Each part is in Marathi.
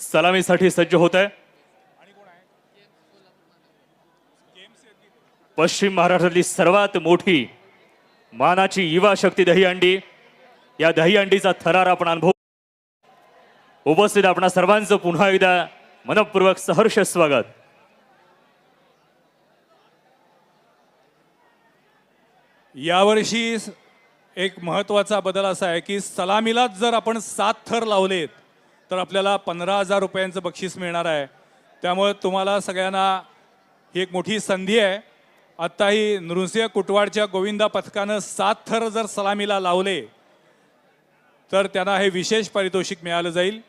सलामीसाठी सज्ज होत आहे. पश्चिम महाराष्ट्रातली सर्वात मोठी मानाची युवा शक्ती दहीहंडी या दहीहंडीचा थरार आपण अनुभव उपस्थित आपणा सर्वांचं पुन्हा एकदा मनपूर्वक सहर्ष स्वागत. यावर्षी एक महत्त्वाचा बदल असा आहे की सलामीलाच जर आपण सात थर लावलेत तर आपल्याला पंधरा हजार रुपयांचं बक्षीस मिळणार आहे. त्यामुळे तुम्हाला सगळ्यांना ही एक मोठी संधी आहे. आत्ताही नृसिंह कुटवाडच्या गोविंदा पथकानं सात थर जर सलामीला लावले तर त्यांना हे विशेष पारितोषिक मिळालं जाईल.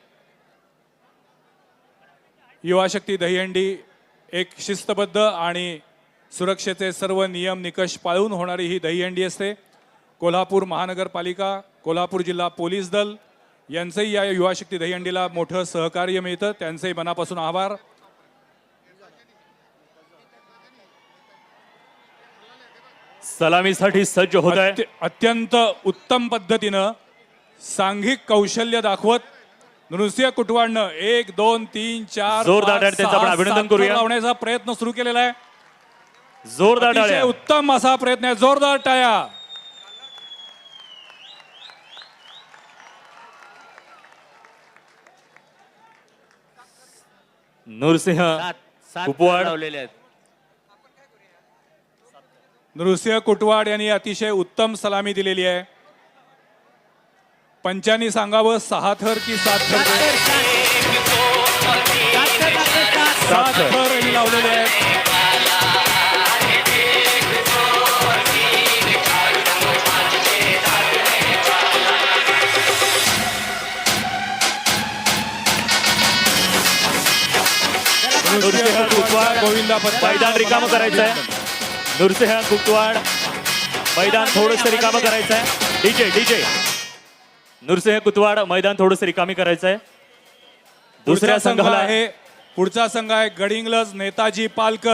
युवाशक्ती दहीहंडी एक शिस्तबद्ध आणि सुरक्षेचे सर्व नियम निकष पाळून होणारी ही दहीहंडी असते. कोल्हापूर महानगरपालिका कोल्हापूर जिल्हा पोलीस दल यांचंही या युवाशक्ती दहीहंडीला मोठं सहकार्य मिळतं. त्यांचंही मनापासून आभार. सलामीसाठी सज्ज होत आहे. अत्य- अत्यंत उत्तम पद्धतीनं सांघिक कौशल्य दाखवत नृसिंह कुटवाडनं एक दोन तीन चार जोरदार अभिनंदन करूया. लावण्याचा प्रयत्न सुरू केलेला आहे. जोरदार उत्तम असा प्रयत्न आहे. जोरदार टाळ्या. नृसिंह कुपवाड. लावलेले आहेत नृसिंह कुटवाड यांनी अतिशय उत्तम सलामी दिलेली आहे पंचांनी सांगावं सहा थर की सात थर सात. थर यांनी लावलेले आहेत नृसिंह गोविंदा पथक मैदान रिकामं करायचं आहे नृसिंह कुटवाड मैदान थोडंसं रिकामं करायचं आहे डीजे डीजे. नृसिंह कुतवाड मैदान थोडंसं रिकामी करायचं आहे दुसऱ्या संघाला आहे पुढचा संघ आहे गडिंग्लज नेताजी पालकर.